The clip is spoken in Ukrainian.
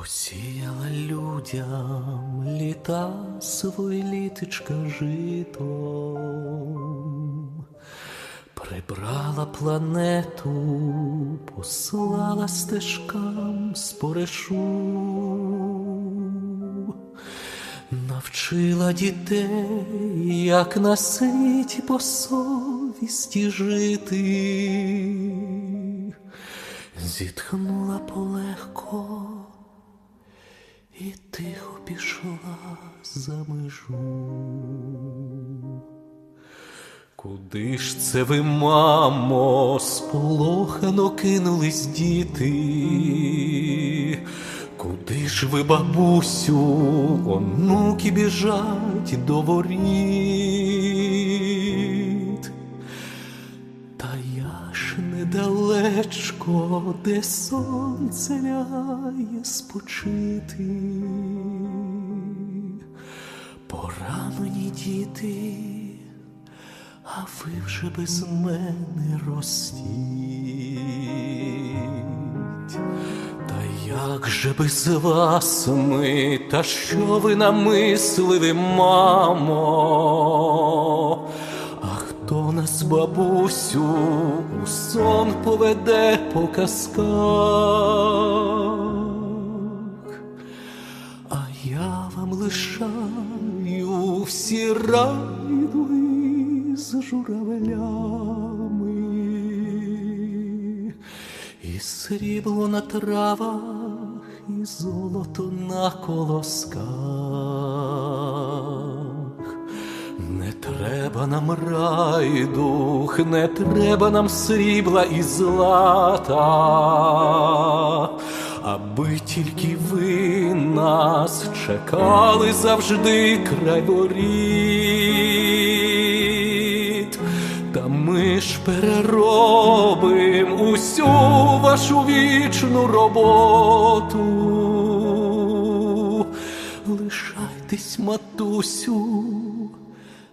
Посіяла людям літа свої літочка житом, прибрала планету, послала стежкам спорешу, навчила дітей, як на світі по совісті жити, зітхнула полегко і тихо пішла за межу. Куди ж це ви, мамо, сполохано кинулись діти? Куди ж ви, бабусю, онуки біжать до воріт? Недалечко, де сонце лягає спочити. Пора мені діти, а ви вже без мене ростіть. Та як же без вас ми, та що ви намислили, мамо? Бабусю, у сон поведе по казках? А я вам лишаю всі райдуги з журавлями, і срібло на травах, і золото на колосках. Треба нам райдух, не треба нам срібла і злата, аби тільки ви нас чекали завжди край воріт. Та ми ж переробим усю вашу вічну роботу. Лишайтесь, матусю,